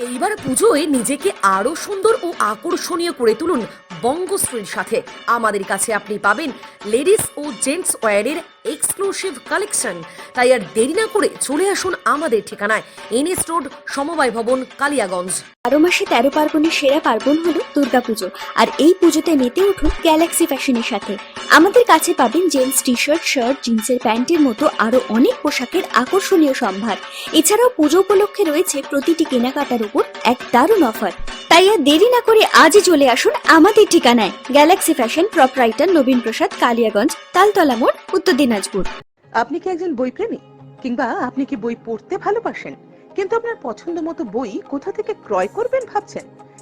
এইবার পুজোয় নিজেকে আরও সুন্দর ও আকর্ষণীয় করে তুলুন বঙ্গশ্রীর সাথে। আমাদের কাছে আপনি পাবেন লেডিস ও জেন্টস ওয়্যারের এক্সক্লুসিভ কালেকশন। তাই আর দেরি না করে চলে আসুন আমাদের ঠিকানায়, এনএস রোড, সমবায় ভবন, কালিয়াগঞ্জ। বারো মাসে তেরো পার্বণের সেরা পার্বণ হলো দুর্গাপুজো, আর এই পুজোতে মেতে উঠুন গ্যালাক্সি ফ্যাশনের সাথে। আমাদের কাছে পাবেন জেন্টস টি শার্ট শার্ট জিন্সের প্যান্টের মতো আরও অনেক পোশাকের আকর্ষণীয় সম্ভার। এছাড়াও পুজো উপলক্ষে রয়েছে প্রতিটি কেনাকাটার উপর এক দারুণ অফার তাই আর দেরি না করে আজই চলে আসুন আমাদের ঠিকানায় galaxy fashion proprietor Nabin Prasad, Kaliyaganj, Taltala মোড়, উত্তর দিনাজপুর। আপনি কি একজন বই প্রেমী কিংবা আপনি কি বই পড়তে ভালোবাসেন? কিন্তু আপনার পছন্দ মতো বই কোথা থেকে ক্রয় করবেন ভাবছেন?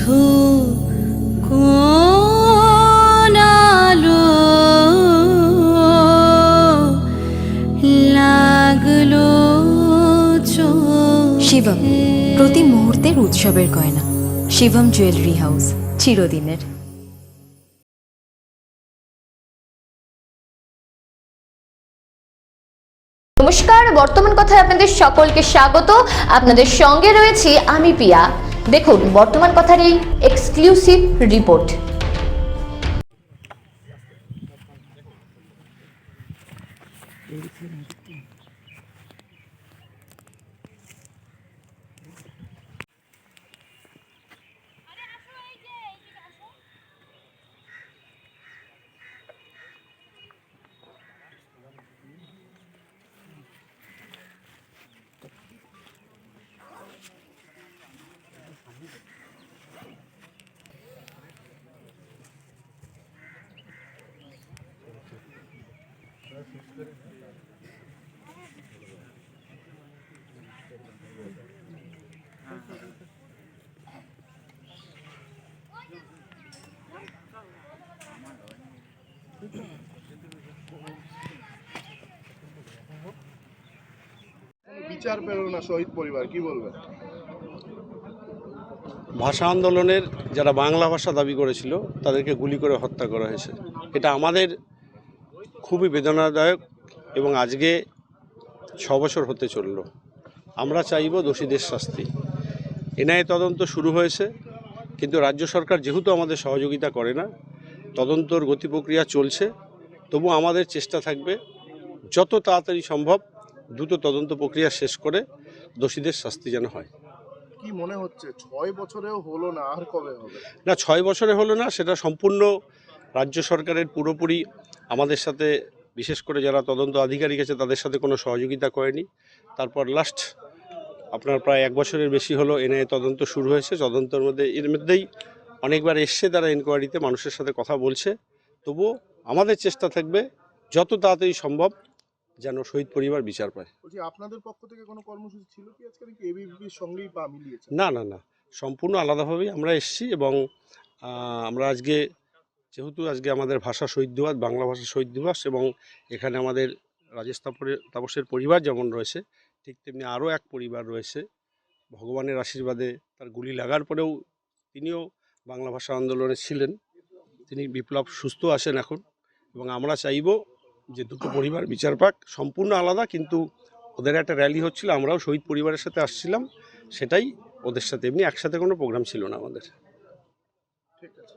বধূ কোন আলো লাগল শিবম প্রতি মুহূর্তের উৎসবের গয়না। শিবম জুয়েলারি হাউস চিরদিনের। নমস্কার বর্তমান কথায় আপনাদের সকলকে স্বাগত। আপনাদের সঙ্গে রয়েছি আমি পিয়া। দেখুন বর্তমান কথার এই এক্সক্লুসিভ রিপোর্ট বিচার না শহীদ পরিবার, কি বলবেন? ভাষা আন্দোলনের যারা বাংলা ভাষা দাবি করেছিল, তাদেরকে গুলি করে হত্যা করা হয়েছে। এটা আমাদের খুবই বেদনাদায়ক এবং আজকে ছ বছর হতে চলল। আমরা চাইব দোষীদের শাস্তি। এনআইএ তদন্ত শুরু হয়েছে কিন্তু রাজ্য সরকার যেহেতু আমাদের সহযোগিতা করে না তদন্তর গতি প্রক্রিয়া চলছে তবু আমাদের চেষ্টা থাকবে যত তাড়াতাড়ি সম্ভব দ্রুত তদন্ত প্রক্রিয়া শেষ করে দোষীদের শাস্তি যেন হয়। কি মনে হচ্ছে? ছয় বছরেও হলো না আর কবে হবে? না ছয় বছরে হলো না সেটা সম্পূর্ণ রাজ্য সরকারের পুরোপুরি আমাদের সাথে বিশেষ করে যারা তদন্ত আধিকারিক আছে তাদের সাথে কোনো সহযোগিতা করেনি। তারপর লাস্ট আপনার প্রায় এক বছরের বেশি হলো এনআইএ তদন্ত শুরু হয়েছে। তদন্তের মধ্যে এর মধ্যেই অনেকবার এসছে তারা ইনকোয়ারিতে মানুষের সাথে কথা বলছে। তবুও আমাদের চেষ্টা থাকবে যত তাড়াতাড়ি সম্ভব যেন শহীদ পরিবার বিচার পায়। আপনাদের পক্ষ থেকে কোনো কর্মসূচি ছিল কি আজকে? নাকি এবিপির সঙ্গেই পা মিলিয়েছে? না না না। সম্পূর্ণ আলাদাভাবেই আমরা এসেছি এবং আমরা আজকে যেহেতু আজকে আমাদের ভাষা শহীদ দিবস বাংলা ভাষা শহীদ দিবস এবং এখানে আমাদের রাজেশ তাপসের পরিবার যেমন রয়েছে, ঠিক তেমনি আরও এক পরিবার রয়েছে। ভগবানের আশীর্বাদে তার গুলি লাগার পরেও তিনিও বাংলা ভাষা আন্দোলনে ছিলেন। তিনি বিপ্লব সুস্থ আছেন এখন এবং আমরা চাইব যে দুটো পরিবার বিচার পাক, সম্পূর্ণ আলাদা কিন্তু ওদের একটা র্যালি হচ্ছিল, আমরাও শহীদ পরিবারের সাথে আসছিলাম, সেটাই ওদের সাথে এমনি একসাথে কোনো প্রোগ্রাম ছিল না আমাদের। ঠিক আছে।